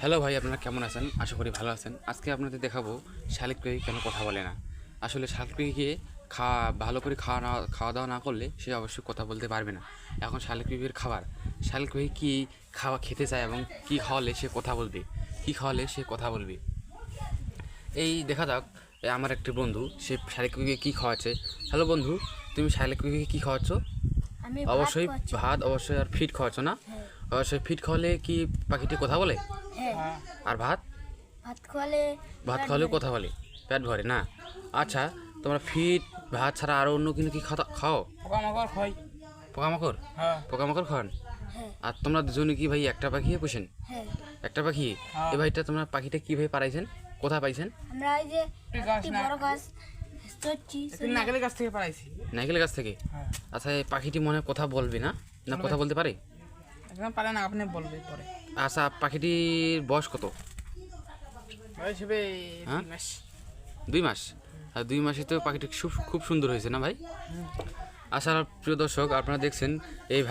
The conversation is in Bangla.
হ্যালো ভাই আপনারা কেমন আছেন? আশা করি ভালো আছেন। আজকে আপনাদের দেখাবো শালিক পাখি কেন কথা বলে না। আসলে শালিক পাখিকে খাওয়া ভালো করে খাওয়া না খাওয়া দাওয়া না করলে সে অবশ্যই কথা বলতে পারবে না। এখন শালিক পাখির খাবার শালিক পাখি কী খাওয়া খেতে চায় এবং কী খাওয়ালে সে কথা বলবে? কী খাওয়ালে সে কথা বলবে? এই দেখা যাক আমার একটি বন্ধু সে শালিক পাখিকে কী খাওয়াচ্ছে। হ্যালো বন্ধু তুমি শালিক পাখিকে কী খাওয়াচ্ছ? অবশ্যই ভাত ভাত অবশ্যই আর ফিট খাওয়াচ্ছ না? অবশ্যই ফিট খাওয়ালে কি পাখিটি কথা বলে? হ্যাঁ। আর ভাত? ভাত খাওয়ালে ভাত খাওয়ালেও কথা বলে পেট ভরে না? আচ্ছা তোমরা ফিট ভাত ছাড়া আরও অন্য কিছু কি খাতা খাও? পোকামাকড় হয় পোকামাকড়? হ্যাঁ। পোকামাকড় খান? হ্যাঁ। আর তোমরা দুজনে কি ভাই একটা পাখি পোষেন? হ্যাঁ। একটা পাখি। এ ভাইটা তোমরা পাখিটা কীভাবে পারাইছেন কোথায় পাইছেন? আমরা এই যে গাছ বড় গাছ নারকেলের গাছ থেকে পাড়াইছি। নাইকেলের কাছ থেকে? হ্যাঁ। আচ্ছা এই পাখিটি মনে হয় কথা বলবে না? না কথা বলতে পারে? একদম পারে না আপনি বলবে পরে। আচ্ছা পাখিটির বয়স কত? বয়স হবে হ্যাঁ? দুই মাস। দুই মাস? আর দুই মাসে তো পাখিটি খুব খুব সুন্দর হয়েছে না ভাই? আচ্ছা প্রিয় দর্শক আপনারা দেখছেন এই ভাই